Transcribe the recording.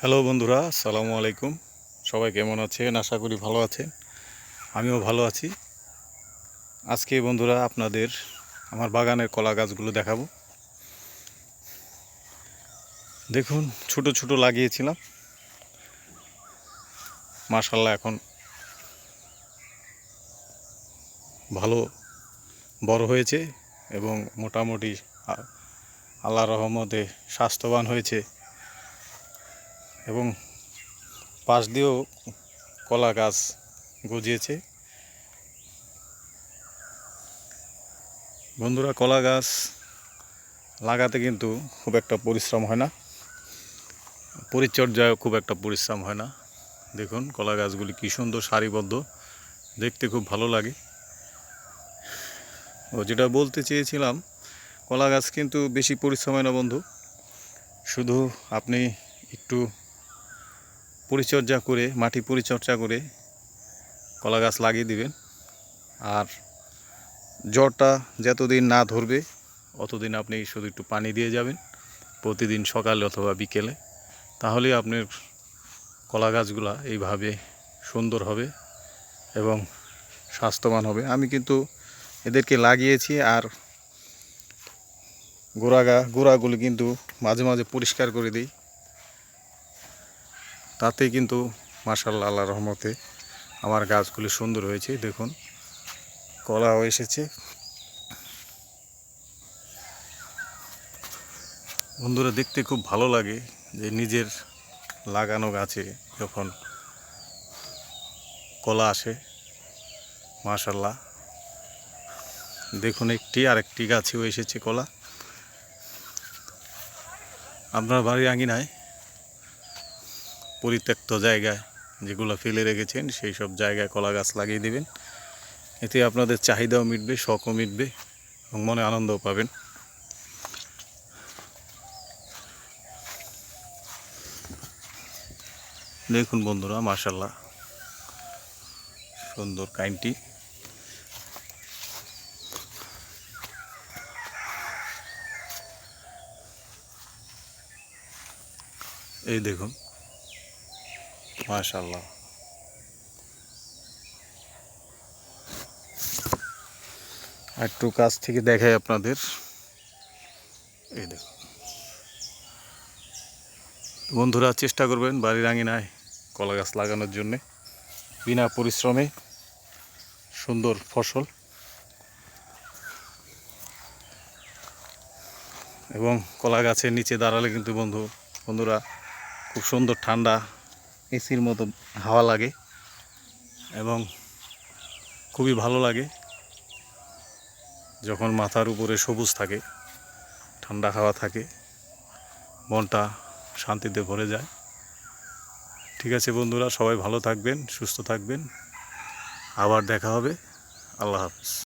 Hello বন্ধুরা সালামু আলাইকুম। সবাই কেমন আছেন? আশা করি ভালো আছেন। আমিও ভালো আছি। আজকে বন্ধুরা আপনাদের আমার বাগানের কলা গাছগুলো দেখাবো। দেখুন, ছোট ছোট লাগিয়েছিলাম। মাশাল্লাহ এখন ভালো বড় হয়েছে এবং মোটামুটি আল্লাহ রহমতে স্বাস্থ্যবান হয়েছে। এবং পাশ দিয়েও কলা গাছ গজিয়েছে। বন্ধুরা, কলা গাছ লাগাতে কিন্তু খুব একটা পরিশ্রম হয় না। পরিচর্যায় খুব একটা পরিশ্রম হয় না। দেখুন, কলা গাছগুলি কী সুন্দর সারিবদ্ধ, দেখতে খুব ভালো লাগে। ও যেটা বলতে চেয়েছিলাম, কলা গাছ কিন্তু বেশি পরিশ্রম হয় না বন্ধু। শুধু আপনি একটু পরিচর্যা করে, মাটি পরিচর্যা করে কলা গাছ লাগিয়ে দিবেন। আর জ্বরটা যতদিন না ধরবে, অতদিন আপনি শুধু একটু পানি দিয়ে যাবেন, প্রতিদিন সকালে অথবা বিকেলে। তাহলেই আপনার কলা গাছগুলা এইভাবে সুন্দর হবে এবং স্বাস্থ্যবান হবে। আমি কিন্তু এদেরকে লাগিয়েছি আর গোড়া গা গোড়াগুলি কিন্তু মাঝে মাঝে পরিষ্কার করে দিই। তাতে কিন্তু মার্শাল্লাহ আল্লাহ রহমতে আমার গাছগুলি সুন্দর হয়েছে, দেখুন। কলাও এসেছে। বন্ধুরা, দেখতে খুব ভালো লাগে যে নিজের লাগানো গাছে যখন কলা আসে মাশাল্লাহ দেখুন, একটি আরেকটি গাছেও এসেছে কলা। আপনার বাড়ির আঙিনায় পরিত্যক্ত জায়গায় যেগুলো ফেলে রেখেছেন, সেই সব জায়গায় কলা গাছ লাগিয়ে দেবেন। এতে আপনাদের চাহিদাও মিটবে, শখও মিটবে এবং মনে আনন্দও পাবেন। দেখুন বন্ধুরা মার্শাল্লাহ সুন্দর কাইনটি এই দেখুন মাশাল্লাহ একটু কাছ থেকে দেখাই আপনাদের। এই দেখুন। বন্ধুরা, চেষ্টা করবেন বাড়ির আঙিনায় কলা গাছ লাগানোর জন্যে। বিনা পরিশ্রমে সুন্দর ফসল। এবং কলা গাছের নিচে দাঁড়ালে কিন্তু বন্ধু, বন্ধুরা, খুব সুন্দর ঠান্ডা এসির মতো হাওয়া লাগে এবং খুবই ভালো লাগে যখন মাথার উপরে সবুজ থাকে, ঠান্ডা হাওয়া থাকে, মনটা শান্তিতে ভরে যায়। ঠিক আছে বন্ধুরা, সবাই ভালো থাকবেন, সুস্থ থাকবেন। আবার দেখা হবে। আল্লাহ হাফিজ।